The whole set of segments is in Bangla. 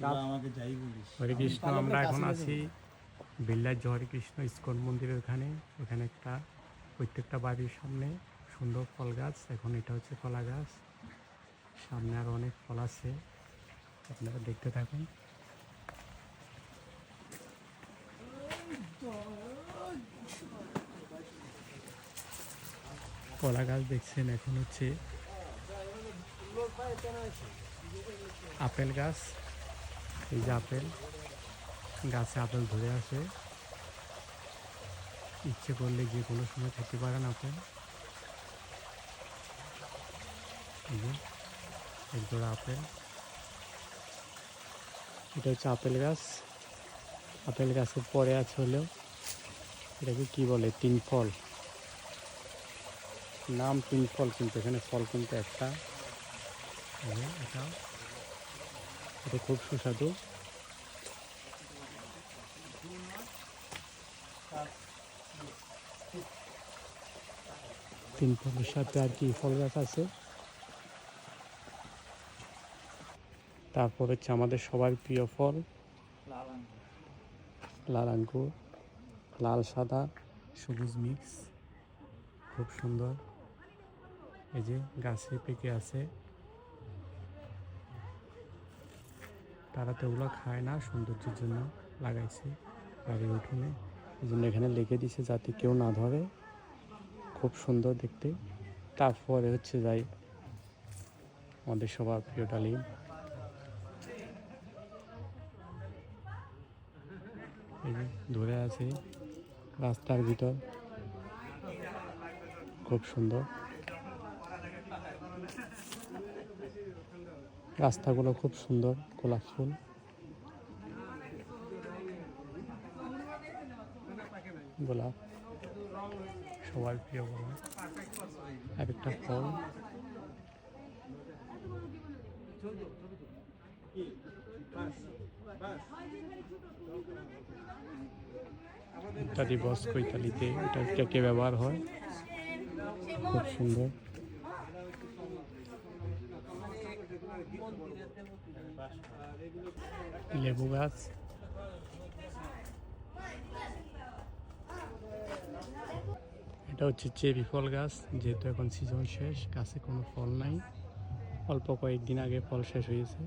তোরা আমাকে যাই বলিস। হরে কৃষ্ণ আমরা এখন আছি বিল্লাজ হরে কৃষ্ণ ইস্কন মন্দিরের ওখানে। ওখানে একটা প্রত্যেকটা বাড়ির সামনে সুন্দর ফল গাছ। এখন এটা হচ্ছে কলা গাছ। সামনে আরও অনেক ফল আছে। আপনারা দেখতে থাকুন। কলা গাছ দেখছেন এখন হচ্ছে আপেল গাছ। এই যে আপেল, গাছে আপেল ধরে আসে ইচ্ছে করলে যে কোনো সময় খেতে পারেন আপেল। এই যে, এক জোড়া আপেল। এটা হচ্ছে আপেল গাছ। আপেল গাছের পরে আছে হলেও এটাকে কি বলে? তিন ফল। নাম তিন ফল কিন্তু, এখানে ফল কিন্তু একটা। এটা এটা খুব সুস্বাদু। তিন ফলের সাথে আর কি ফল গাছ আছে। তারপর হচ্ছে আমাদের সবার প্রিয় ফল, লাল আঙ্গুর, লাল সাদা, সবুজ মিক্স, খুব সুন্দর। এই যে গাছে পেকে আছে। তারা তো ওগুলো খায় না, সৌন্দর্যের জন্য লাগাইছে বাড়ির উঠোনে। এই জন্য এখানে লিখে দিছে যাতে কেউ না ধরে। খুব সুন্দর দেখতে। তারপরে হচ্ছে যাই আমাদের সবার প্রিয় ডালিম। এই ধরে আছে রাস্তার ভিতর। খুব সুন্দর। রাস্তাগুলো খুব সুন্দর, গোলাপ ফুল। গোলাপ। সবার প্রিয় গোলাপ। এক একটা ফল। ইত্যাদি বস্ক ইত্যাদিতে এটা ব্যবহার হয়? খুব সুন্দর। লেবু গাছ। এটা হচ্ছে চেরি ফল গাছ, যেহেতু এখন সিজন শেষ, গাছে কোনো ফল নাই। অল্প কয়েকদিন আগে ফল শেষ হয়েছে।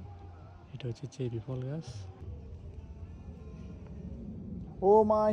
এটা হচ্ছে চেরি ফল গাছ। ও মা